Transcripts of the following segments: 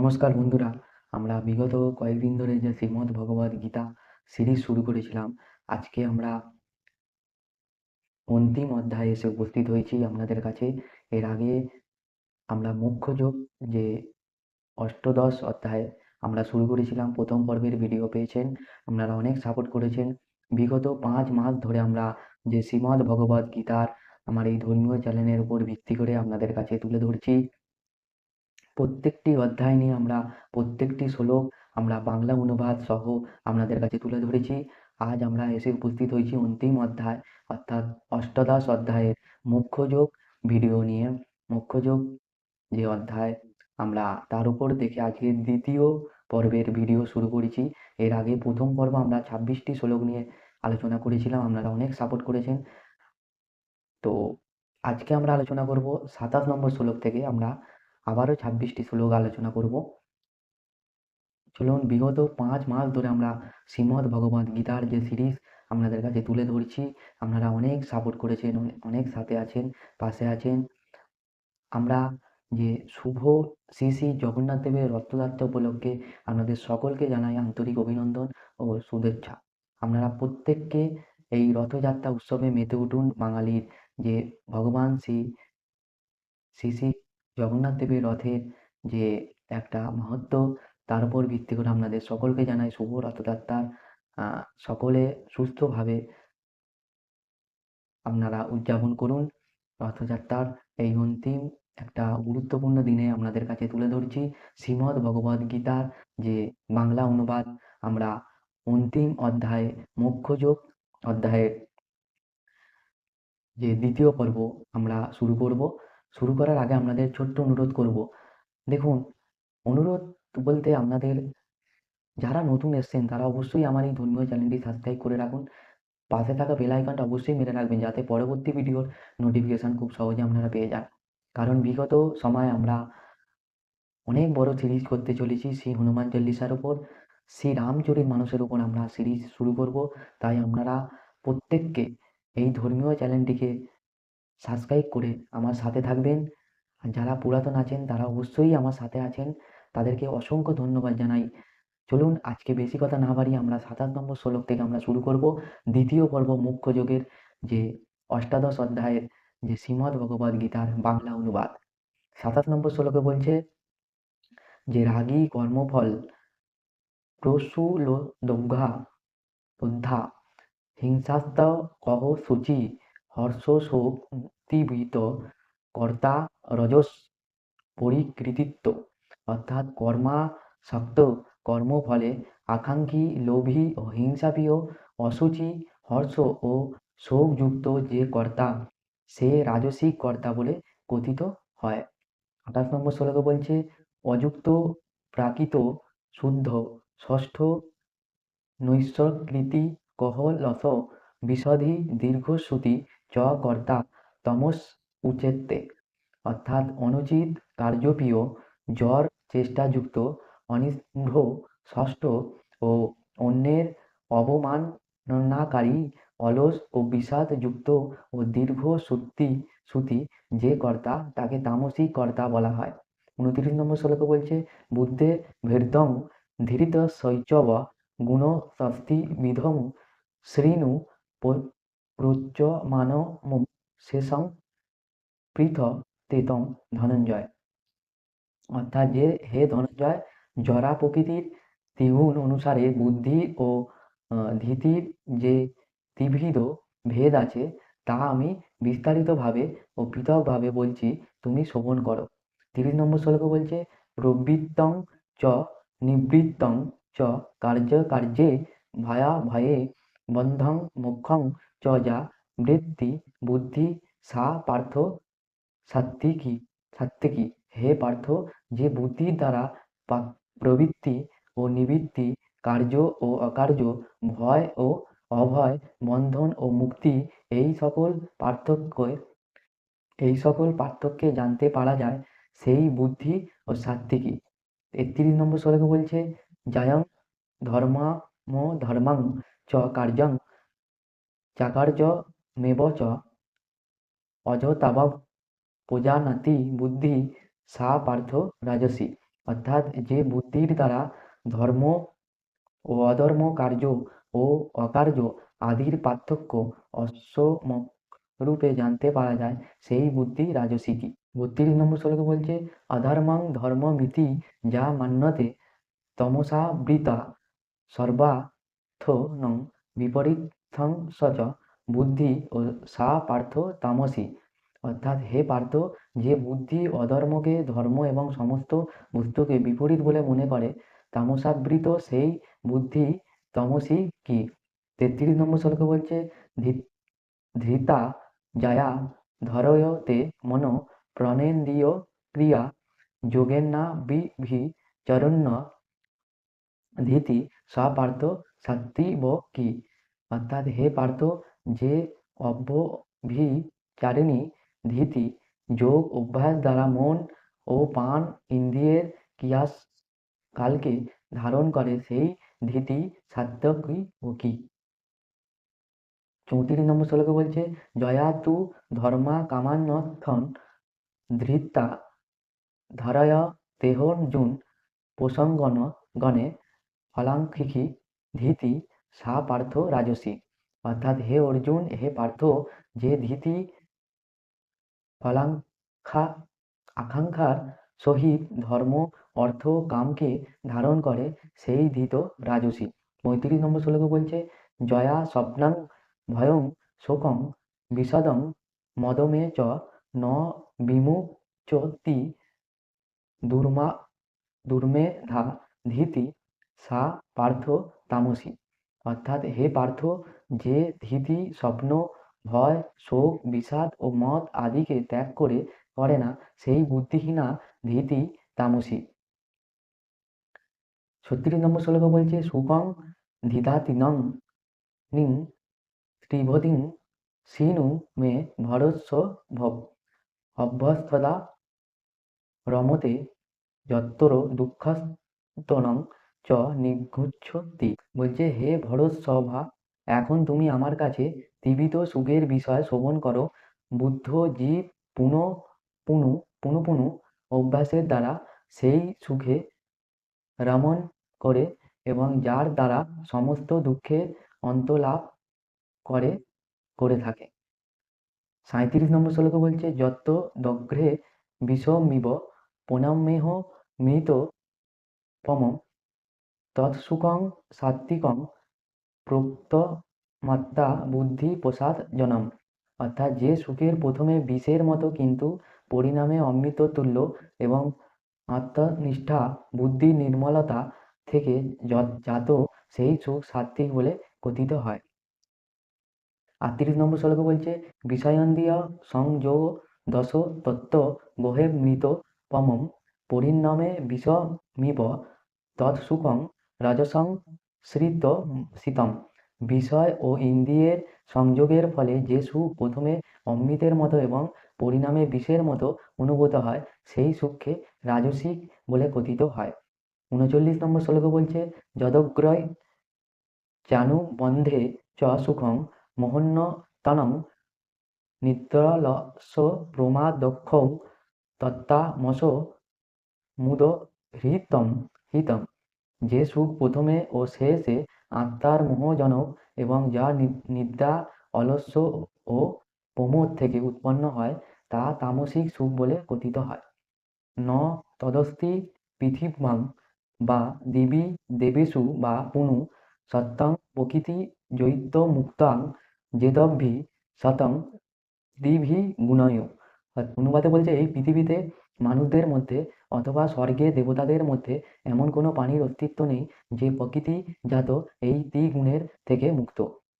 নমস্কার বন্ধুরা। আমরা বিগত কয়েকদিন ধরে যে শ্রীমদ্ ভগবদ গীতা সিরিজ শুরু করেছিলাম, আজকে আমরা অন্তিম অধ্যায়ে এসে উপস্থিত হয়েছি আপনাদের কাছে। এর আগে আমরা মুখ্য যোগ যে অষ্টদশ অধ্যায় আমরা শুরু করেছিলাম, প্রথম পর্বের ভিডিও পেয়েছেন, আপনারা অনেক সাপোর্ট করেছেন। বিগত পাঁচ মাস ধরে আমরা যে শ্রীমদ্ ভগবদ গীতার আমার এই ধর্মীয় চ্যানেলের উপর ভিত্তি করে আপনাদের কাছে তুলে ধরছি। প্রত্যেকটি অধ্যায় নিয়ে আমরা, প্রত্যেকটি শ্লোক আমরা, বাংলা অনুবাদ সহ আপনাদের কাছে তুলে ধরেছি। আজ আমরা এসে উপস্থিত হয়েছি অন্তিম অধ্যায়, অর্থাৎ অষ্টাদশ অধ্যায়ের মুখ্য যোগ ভিডিও নিয়ে। মুখ্য যোগ যে অধ্যায় আমরা তার উপর দেখে আজকে দ্বিতীয় পর্বের ভিডিও শুরু করেছি। এর আগে প্রথম পর্ব আমরা ছাব্বিশটি শ্লোক নিয়ে আলোচনা করেছিলাম, আপনারা অনেক সাপোর্ট করেছেন। তো আজকে আমরা আলোচনা করব সাতাশ নম্বর শ্লোক থেকে আমরা আবারও ছাব্বিশটি শ্লোক আলোচনা করব। চলুন, বিগত পাঁচ মাস ধরে আমরা শ্রীমদ্ ভগবদ গীতার যে সিরিজ আপনাদের কাছে তুলে ধরছি, আপনারা অনেক সাপোর্ট করেছেন, অনেক সাথে আছেন, পাশে আছেন। আমরা যে শুভ শ্রী শ্রী জগন্নাথ দেবের রথযাত্রা উপলক্ষে আপনাদের সকলকে জানাই আন্তরিক অভিনন্দন ও শুভেচ্ছা। আপনারা প্রত্যেককে এই রথযাত্রা উৎসবে মেতে উঠুন বাঙালির যে ভগবান শ্রী শ্রী শ্রী জগন্নাথ দেবের রথের যে একটা মাহাত্ম্য, তার উপর ভিত্তি করে আপনাদের সকলকে জানাই শুভ রথযাত্রার সকলে সুস্থভাবে আপনারা উদযাপন করুন। রথযাত্রার এই অন্তিম একটা গুরুত্বপূর্ণ দিনে আপনাদের কাছে তুলে ধরছি শ্রীমদ্ ভগবদ গীতার যে বাংলা অনুবাদ। আমরা অন্তিম অধ্যায়ে মুখ্য যোগ অধ্যায়ের যে দ্বিতীয় পর্ব আমরা শুরু করব। শুরু করার আগে আপনাদের ছোট্ট অনুরোধ করব। দেখুন, অনুরোধ বলতে আপনাদের যারা নতুন এসেছেন, তারা অবশ্যই আমার এই ধর্মীয় চ্যানেলটি সাবস্ক্রাইব করে রাখুন। পাশে থাকা বেল আইকনটা অবশ্যই মেরে রাখবেন যাতে পরবর্তী ভিডিওর নোটিফিকেশান খুব সহজে আপনারা পেয়ে যান। কারণ বিগত সময় আমরা অনেক বড় সিরিজ করতে চলেছি শ্রী হনুমান চল্লিশার উপর। শ্রী রামচরিত মানুষের উপর আমরা সিরিজ শুরু করব। তাই আপনারা প্রত্যেককে এই ধর্মীয় চ্যানেলটিকে সাবস্ক্রাইব করে আমার সাথে থাকবেন। আর যারা পুরাতন আছেন, তারা অবশ্যই আমার সাথে আছেন। তাদেরকে অসংখ্য ধন্যবাদ জানাই। চলুন, আজকে বেশি কথা না বাড়িয়ে আমরা সাতাশ নম্বর শ্লোক থেকে আমরা শুরু করব। দ্বিতীয় পর্ব মুখ্য যোগের যে অষ্টাদশ অধ্যায়ের যে শ্রীমদ্ ভগবদ গীতার বাংলা অনুবাদ। সাতাশ নম্বর শ্লোকে বলছে, যে রাগী কর্মফল প্রসূলোদঘা উদ্ধা হিংসাস্ত কহ সূচি হর্ষ শোক কর্তা রজস পরিকৃতিত্ব। অর্থাৎ কর্মাসক্ত কর্মফলে আকাঙ্ক্ষী, লোভী ও হিংসাপ্রিয় অসুচি, হর্ষ ও শোকযুক্ত যে কর্তা, সে রাজসিক কর্তা বলে কথিত হয়। আঠাশ নম্বর শ্লোকে বলছে, অযুক্ত, প্রাকৃত, শুদ্ধ, ষষ্ঠ নৈষ্কৃতি কহলস বিশধি দীর্ঘশ্রুতি চ কর্তা তমস উচেত্তে। অর্থাৎ অনুচিত কার্যপ্রিয়, জ্বর চেষ্টাযুক্ত, অনিষ্ঠ, ষষ্ঠ ও অন্যের অবমাননাকারী, অলস ও বিষাদযুক্ত ও দীর্ঘ সত্যি শ্রুতি যে কর্তা তাকে তামসিক কর্তা বলা হয়। উনত্রিশ নম্বর শ্লোকে বলছে, বুদ্ধে ভেদং ধীরিত শৈচব গুণ ষষ্ঠী বিধং শ্রীণু প্রচ্যমান শেষং তেতং ধনঞ্জয়। অর্থাৎ যে হে ধনঞ্জয়, জরা প্রকৃতির অনুসারে বুদ্ধি ও ধীতির যে ত্রিবিধ ভেদ আছে, তা আমি বিস্তারিতভাবে ও পৃথকভাবে বলছি, তুমি শ্রবণ করো। তিরিশ নম্বর শ্লোকে বলছে, প্রবৃত্তং চ, নিবৃত্তং চ, কার্য কার্যে ভয়া ভয়ে বন্ধং মোক্ষং চ যা বৃত্তি বুদ্ধি, সা, পার্থ, সাত্ত্বিকী সাত্ত্বিকী। হে পার্থ, যে বুদ্ধির দ্বারা প্রবৃত্তি ও নিবৃত্তি, কার্য ও অকার্য, ভয় ও অভয়, বন্ধন ও মুক্তি, এই সকল পার্থক্য, এই সকল পার্থক্যে জানতে পারা যায়, সেই বুদ্ধি ও সাত্ত্বিকী। তেত্রিশ নম্বর শ্লোকে বলছে, জয়ং ধর্মাম ধর্মাং চ কার্যং চাকার্য মেব চ অযতাবৎ প্রজানাতি বুদ্ধি সা পার্থ রাজসী অর্থাৎ যে বুদ্ধির দ্বারা ধর্ম ও অধর্ম কার্য ও অকার্য আদির পার্থক্য অসম্যক রূপে জানতে পারা যায় সেই বুদ্ধি রাজসিকী বত্রিশ নম্বর শ্লোকে বলছে অধর্মং ধর্মমিতি যা মান্যতে তমসাবৃতা সর্বার্থ নং বিপরীতং সচ, বুদ্ধি ও সা পার্থ তামসী। অর্থাৎ হে পার্থ, যে বুদ্ধি অধর্মকে, ধর্ম এবং সমস্ত বস্তুকে বিপরীত বলে মনে করে, তামসাবৃত সেই বুদ্ধি তমসী কি? তেত্রিশ নম্বর শ্লোকে বলছে ধৃতা জয়া ধরয়তে মন প্রণেন্দ্রিয় ক্রিয়া যোগেন্না বিভিচরণ্য ধীতি সা পার্থ সাত্বিব কি? অর্থাৎ হে পার্থ, যে অব্যভিচারিণী ধীতি, যোগ অভ্যাস দ্বারা মন ও পান ইন্দ্রিয়ের ক্রিয়াস কালকে ধারণ করে, সেই ধীতি সাত্ত্বিকী ও কি? চৌত্রিশ নম্বর শ্লোকে বলছে, জয়া তু ধর্মা কামান্নথন ধৃতা ধারয় তেহর্জুন প্রসঙ্গন গণে ফলাঙ্কিকি ধীতি সা পার্থ রাজসী। অর্থাৎ হে অর্জুন, হে পার্থ, যে ধীতি ফলাঙ্ক্ষা আকাঙ্ক্ষার সহিত ধর্ম, অর্থ, কামকে ধারণ করে, সেই ধীত রাজসী। পঁয়ত্রিশ নম্বর শ্লোকে বলছে, জয়া স্বপ্নাং ভয়ং শোকং বিষদং মদমে চ ন বিমুচতি দুর্মা দুর্মেধা ধীতি সা পার্থ তামসী। অর্থাৎ হে পার্থ, যে ধীতি স্বপ্ন, ভয়, শোক, বিষাদ ও মদ আদিকে ত্যাগ করে করে না, সেই বুদ্ধিহীনা ধীতি তামসী। ছত্রিশ নম্বর শ্লোকে বলছে সুকং ধিদাতিনং নিং ত্রিভদিং সিনু মে ভরস্ব ভব। অভ্যস্তদা রমতে যত্তর দুঃখস্তনং চ নিঘুচ্ছতি বলছে, হে ভরৎসভা এখন তুমি আমার কাছে তীবিত সুখের বিষয় শ্রবণ করো। বুদ্ধ জীব পুনঃ, পুনু পুনু পুনু অভ্যাসের দ্বারা সেই সুখে রমণ করে এবং যার দ্বারা সমস্ত দুঃখের অন্তলাভ করে করে থাকে। সাঁইত্রিশ নম্বর শ্লোকে বলছে যত দগ্রে বিষমিব পুনমেহ মৃত পম তৎসুকং সাত্বিকং প্রোক্ত মাত্রা বুদ্ধি প্রসাদ জনম। অর্থাৎ যে সুখের প্রথমে বিষের মতো কিন্তু পরিণামে অমৃত তুল্য এবং আত্মনিষ্ঠা, বুদ্ধি, নির্মলতা থেকে জাত সেই সুখ সাত্বিক বলে কথিত হয়। আটত্রিশ নম্বর শ্লোকে বলছে বিষয়েন্দ্রিয় সংযোগ দশ তত্ত্ব বহে মৃত পমম, পরিণামে বিষমিব তৎসুখং রজসং শ্রিত শীতম বিষয় ও ইন্দ্রিয়ের সংযোগের ফলে যে সুখ প্রথমে অমৃতের মতো এবং পরিণামে বিষের মতো অনুভূত হয়, সেই সুখকে রাজসিক বলে কথিত হয়। উনচল্লিশ নম্বর শ্লোকে বলছে, যদগ্রয় চানু বন্ধে চ সুখং মোহন্নতনং নিদ্রলস প্রমাদক্ষৌ তত্তামস মুদ হৃতম হিতম। যে সুখ প্রথমে ও শেষে আত্মার মোহজনক এবং যা নিদ্রা অলস্য ও প্রমোদ থেকে উৎপন্ন হয়, তা তামসিক সুখ বলে কথিত হয়। ন, তদস্তি পৃথিবাং বা দেবী দেবেষু বা পুনু সত্যং প্রকৃতি জৈত্য মুক্তাং যেদভি শতং দিভি গুণয় অনুবাদে বলছে এই পৃথিবীতে মানুষদের মধ্যে অথবা স্বর্গে দেবতাদের মধ্যে এমন কোনো প্রাণীর অস্তিত্ব নেই যে প্রকৃতিজাত এই ত্রিগুণের থেকে মুক্ত।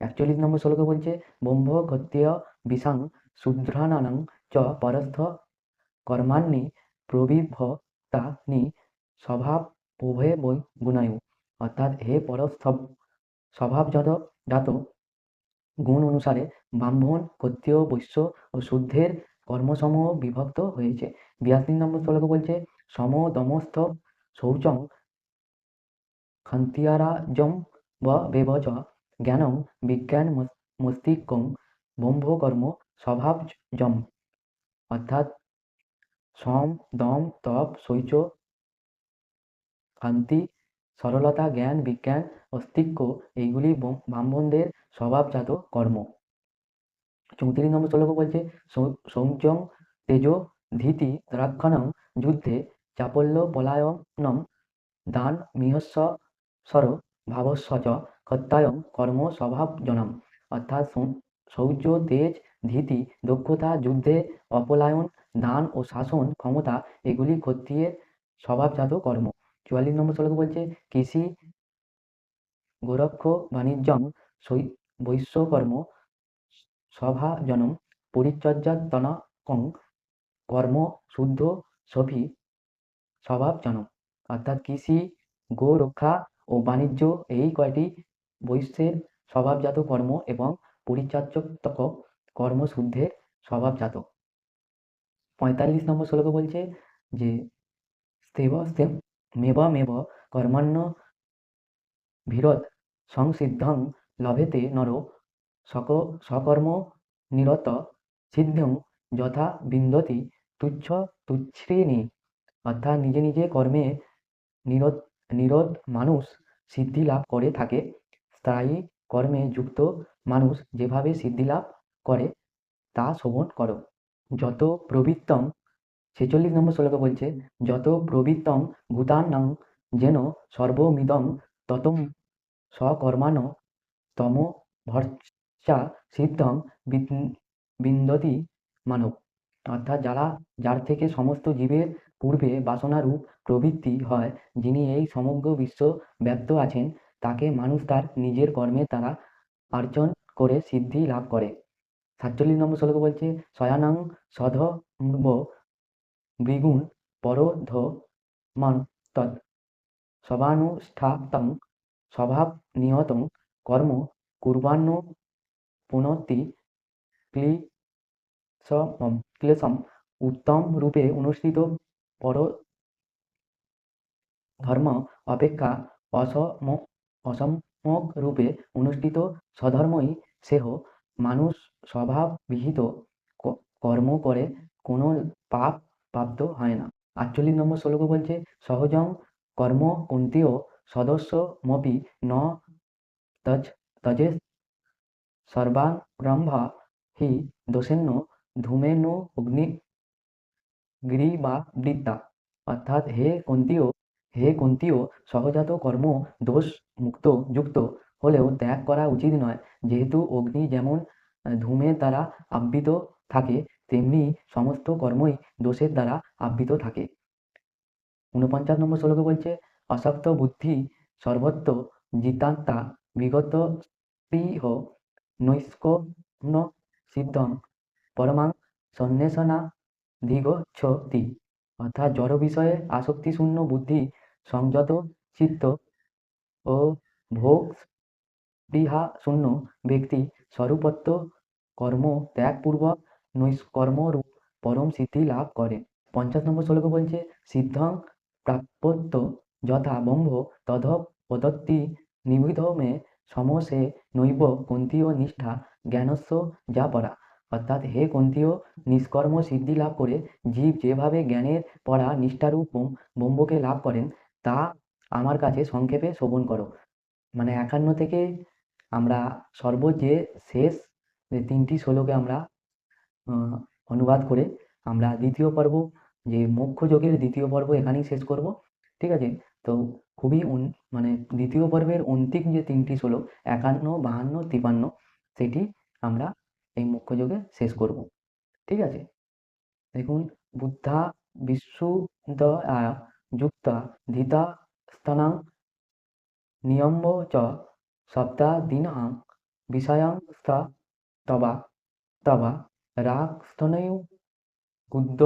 একচল্লিশ নম্বর শ্লোকে বলছে, ব্রহ্ম গত্যেয় বিশাং শূদ্রানাং চ পরস্থ কর্মাণি প্রবিভক্তানি স্বভাব উভয়ে বৈ গুণায়ু। অর্থাৎ হে পরস্থ স্বভাবজাত জাত, গুণ অনুসারে ব্রাহ্মণ ক্ষত্রিয় বৈশ্য ও শুদ্ধের কর্মসমূহ বিভক্ত হয়েছে। বিয়াল্লিশ নম্বর শ্লোকে বলছে সম দমস্থ শৌচং ক্ষন্তিয়ারাজং ব বেবচ জ্ঞানং বিজ্ঞান মস- মস্তিষ্কং ব্রহ্মকর্ম স্বভাবজম। অর্থাৎ সম, দম, তপ, শৈচ শান্তি সরলতা, জ্ঞান, বিজ্ঞান অস্তিক্য এইগুলি ব্রহ্ম- ব্রাহ্মণদের স্বভাবজাত কর্ম। চৌত্রিশ নম্বর শ্লোক বলছে, "সৌ- শৌচং তেজো ধীতি রক্ষণং যুদ্ধে চাপল্য পলায়নম দান মিহস্ব সর ভাবস্ব চ কত্তায়ং কর্ম স্বভাবজনম। অর্থাৎ শৌর্য তেজ ধীতি, দক্ষতা, যুদ্ধে অপলায়ন, দান ও শাসন ক্ষমতা এগুলি ক্ষত্রিয়ের স্বভাবজাত কর্ম। চুয়াল্লিশ নম্বর শ্লোক বলছে, কৃষি গোরক্ষ বাণিজ্যং সৈ- বৈশ্যকর্ম সভাজনম পরিচর্যাতনকং কর্ম, শুদ্ধ, সভি স্বভাবজনম অর্থাৎ কৃষি গো রক্ষা ও বাণিজ্য এই কয়টি বৈশ্যের স্বভাবজাত কর্ম এবং পরিচার্যক কর্মশুদ্ধের স্বভাবজাত পঁয়তাল্লিশ নম্বর শ্লোকে বলছে যে, স্তেব স্থেম মেব মেব কর্মণ্য ভিরত সংসিদ্ধং লভেতে নর সক সকর্ম নিরত সিদ্ধং যথা বিন্দতি তুচ্ছ তুচ্ছ্রেণী অর্থাৎ নিজে নিজে কর্মে নিরত নিরত মানুষ সিদ্ধি লাভ করে থাকে। স্থায়ী কর্মে যুক্ত মানুষ যেভাবে সিদ্ধি লাভ করে, তা শ্রবণ করো। যত প্রবৃত্তং ছেচল্লিশ নম্বর শ্লোকে বলছে, যত প্রবৃত্তং ভূতানাং যেন সর্বমিদং ততম স্বকর্মান তম ভর্চা সিদ্ধং বিন- বিন্দতি মানব। অর্থাৎ যারা, যার থেকে সমস্ত জীবের পূর্বে বাসনারূপ প্রবৃত্তি হয়, যিনি এই সমগ্র বিশ্ব ব্যপ্ত আছেন, তাকে মানুষ তার নিজের কর্মের দ্বারা অর্জন করে সিদ্ধি লাভ করে। সাতচল্লিশ নম্বর শ্লোকে বলছে শয়ানাং সধ দ্বিগুণ পরধ মান স্বভাব নিয়তং কর্ম কুর্বান্ন পুনতি ক্লিশম উত্তম রূপে অনুষ্ঠিত পর ধর্ম অপেক্ষা অসম অসম্যক রূপে অনুষ্ঠিত স্বধর্মই সেহ মানুষ স্বভাববিহিত ক- কর্ম করে কোনো পাপ প্রাপ্ত হয় না আটচল্লিশ নম্বর শ্লোক বলছে সহজং কর্ম কুন্তীয় সদস্য মপি ন তজ তজে সর্বারম্ভা হি দোষেন্ন ধূমেনো অগ্নি গিরি বা বৃত্তা অর্থাৎ হে কুন্তীয় হে কুন্তীয় সহজাত কর্ম, দোষ মুক্ত, যুক্ত। হলেও ত্যাগ করা উচিত নয়। যেহেতু অগ্নি যেমন ধূমের দ্বারা আবৃত থাকে, তেমনি সমস্ত কর্মই দোষের দ্বারা আবৃত থাকে। ঊনপঞ্চাশ নম্বর শ্লোকে বলছে, অসক্ত বুদ্ধি সর্বত্র জিতান্তা, বিগত স্পৃহ নৈষ্কর্ণ সিদ্ধং পরমাং সন্ন্যাসনা ধিগচ্ছতি অর্থাৎ জড় বিষয়ে আসক্তিশূন্য বুদ্ধি, সংযত চিত্ত ও ভোগ স্পৃহা শূন্য ব্যক্তি স্বরূপত্ব, কর্ম ত্যাগপূর্বক নৈষ্কর্মরূপ পরম সিদ্ধি লাভ করে। পঞ্চাশ নম্বর শ্লোকে বলছে, সিদ্ধং প্রাপ্যত্ব যথা ব্রহ্ম তদ পদত্তি নিবিধ মে সমসে নৈব কুন্তীয় নিষ্ঠা জ্ঞানস্য যা পরা। অর্থাৎ হে কুন্তীয় নিষ্কর্ম সিদ্ধি লাভ করে জীব যেভাবে জ্ঞানের পড়া নিষ্ঠারূপ ব্রহ্মকে লাভ করেন, তা আমার কাছে সংক্ষেপে শ্রবণ করো। মানে একান্ন থেকে আমরা সর্ব যে শেষ যে তিনটি শ্লোকে আমরা অনুবাদ করে আমরা দ্বিতীয় পর্ব, যে মোক্ষ যোগের দ্বিতীয় পর্ব এখানেই শেষ করব, ঠিক আছে? তো খুবই মানে দ্বিতীয় পর্বের অন্তিম যে তিনটি শ্লোক, একান্ন, বাহান্ন, তিপান্ন, সেটি আমরা এই মুখ্য যোগে শেষ করব। ঠিক আছে? দেখুন, বুদ্ধা বিশুদ্ধয়া যুক্তা, ধৃতা স্তনাং নিয়ম্ব, চ সপ্তাদিনঃ বিষয়াং, স্থা, তবা তবা, রাগ রাগস্তনয়ু কুদ্দ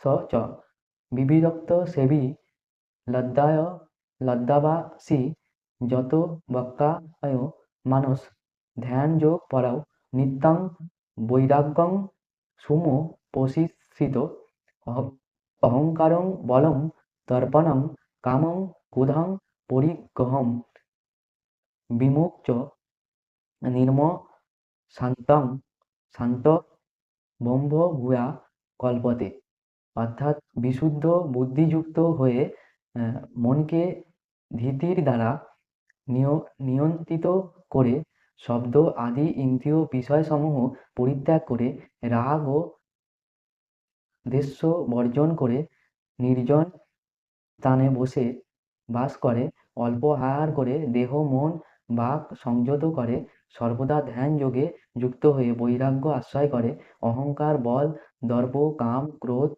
স, চ, বিবিরক্ত, সেবী, লদ্দায় লদ্দাবাসী যত বক্কায় মানুষ ধ্যান যোগ, পরাও নিত্যং বৈরাগ্যং সুমো প্রশিষিত অহ- অহংকারং বলং দর্পণং কামং ক্রোধং পরিগ্রহম। বিমুক্ত নির্ম শান্তং শান্ত ব্রহ্ম ভূয়া কল্পতে। অর্থাৎ বিশুদ্ধ বুদ্ধিযুক্ত হয়ে মনকে ধৃতির দ্বারা নিয়- নিয়ন্ত্রিত করে শব্দ আদি ইন্দ্রিয় বিষয়সমূহ পরিত্যাগ করে রাগ ও দেশ্য বর্জন করে নির্জন স্থানে বসে বাস করে, অল্প আহার করে, দেহ, মন, বাক সংযত করে, সর্বদা ধ্যান যোগে যুক্ত হয়ে বৈরাগ্য আশ্রয় করে, অহংকার, বল, দর্প, কাম, ক্রোধ,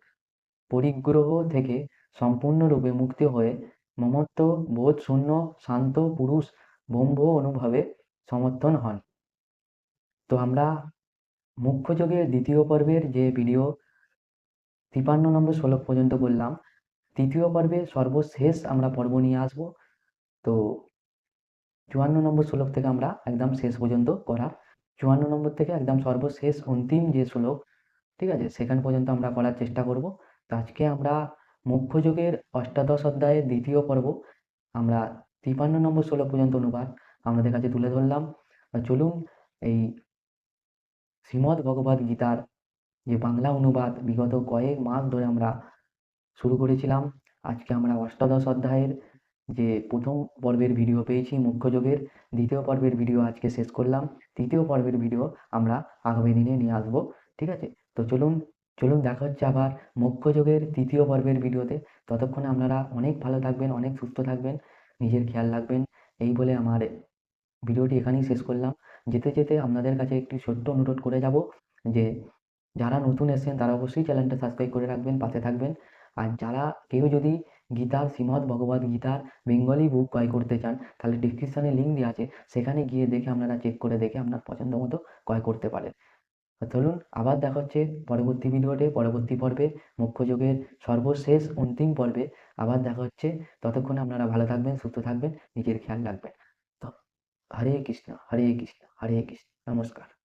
পরিগ্রহ থেকে সম্পূর্ণরূপে মুক্তি হয়ে মমত্ব, বোধ, শূন্য, শান্ত, পুরুষ, ব্রহ্ম অনুভবে সমর্থন হন। তো আমরা মুখ্য যোগের দ্বিতীয় পর্বের যে ভিডিও তিপান্ন নম্বর শ্লোক পর্যন্ত বললাম, তৃতীয় পর্বে সর্বশেষ আমরা পর্ব নিয়ে আসব। তো চুয়ান্ন নম্বর শ্লোক থেকে আমরা একদম শেষ পর্যন্ত করার চুয়ান্ন নম্বর থেকে একদম সর্বশেষ অন্তিম যে শ্লোক, ঠিক আছে, সেখান পর্যন্ত আমরা করার চেষ্টা করব। তো আজকে আমরা মুখ্য যোগের অষ্টাদশ অধ্যায়ের দ্বিতীয় পর্ব, আমরা তিপান্ন নম্বর শ্লোক পর্যন্ত অনুবাদ আমাদের কাছে তুলে ধরলাম। চলুন, এই শ্রীমদ্ ভগবদ্ গীতার যে বাংলা অনুবাদ, বিগত কয়েক মাস ধরে আমরা শুরু করেছিলাম। আজকে আমরা অষ্টাদশ অধ্যায়ের যে প্রথম পর্বের ভিডিও পেয়েছি, মুখ্য যোগের। দ্বিতীয় পর্বের ভিডিও আজকে শেষ করলাম। তৃতীয় পর্বের ভিডিও আমরা আগামী দিনে নিয়ে আসব। ঠিক আছে? তো চলুন চলুন দেখা হচ্ছে আবার মুখ্য যোগের তৃতীয় পর্বের ভিডিওতে ততক্ষণে আপনারা অনেক ভালো থাকবেন, অনেক সুস্থ থাকবেন, নিজের খেয়াল রাখবেন। এই বলে আমার ভিডিওটি এখানেই শেষ করলাম। যেতে যেতে আপনাদের কাছে একটি ছোট্ট অনুরোধ করে যাব যে, যারা নতুন এসেছেন তারা অবশ্যই চ্যানেলটা সাবস্ক্রাইব করে রাখবেন, পাশে থাকবেন। আর যারা কেউ যদি গীতার, শ্রীমদ্ ভগবদ্ গীতার বেঙ্গলি বুক ক্রয় করতে চান, তাহলে ডিসক্রিপশানে লিঙ্ক দেওয়া আছে। সেখানে গিয়ে দেখে আপনারা চেক করে দেখে আপনার পছন্দ মতো ক্রয় করতে পারেন। চলুন, আবার দেখা হচ্ছে পরবর্তী ভিডিওতে, পরবর্তী পর্বে, মুখ্য যোগের সর্বশেষ অন্তিম পর্বে। আবার দেখা হচ্ছে। ততক্ষণে আপনারা ভালো থাকবেন, সুস্থ থাকবেন, নিজের খেয়াল রাখবেন। हरे कृष्णा हरे कृष्णा हरे कृष्णा नमस्कार